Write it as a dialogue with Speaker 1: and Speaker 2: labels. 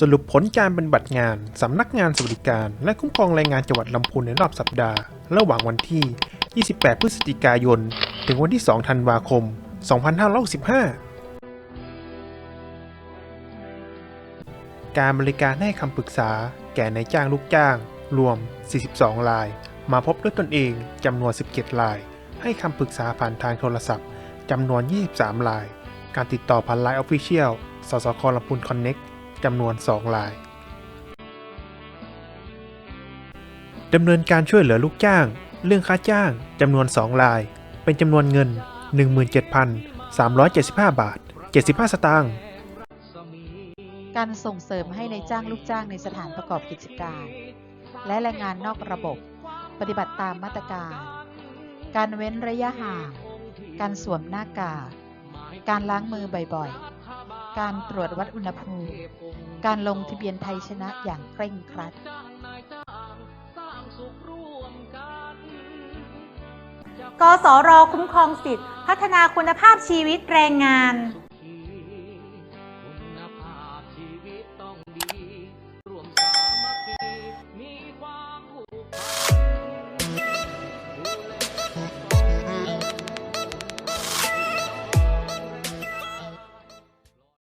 Speaker 1: สรุปผลการปฏิบัติงาน สำนักงานสวัสดิการ และคุ้มครองแรงงานจังหวัดลำพูนในรอบสัปดาห์ ระหว่างวันที่ 28 พฤศจิกายน ถึงวันที่ 2 ธันวาคม 2565 การบริการให้คำปรึกษา แก่นายจ้างลูกจ้าง รวม 42 ราย มาพบด้วยตนเองจำนวน 17 ราย ให้คำปรึกษาผ่านทางโทรศัพท์จำนวน 23 ราย การติดต่อผ่านไลน์ออฟฟิเชียลสสคลำพูนคอนเน็ก จำนวน 2 รายดำเนินการช่วยเหลือลูกจ้าง เรื่องค่าจ้างจำนวน 2 ราย เป็นจำนวนเงิน 17,375 บาท 75 สตางค์
Speaker 2: การส่งเสริมให้ในจ้างลูกจ้างในสถานประกอบกิจการ และแรงงานนอกระบบ ปฏิบัติตามมาตรการ การเว้นระยะห่าง การสวมหน้ากาก การล้างมือบ่อยๆ การตรวจวัดอุณหภูมิ การลงทะเบียนไทยชนะอย่างเคร่งครัด
Speaker 3: กสรคุ้มครองสิทธิพัฒนาคุณภาพชีวิตแรงงาน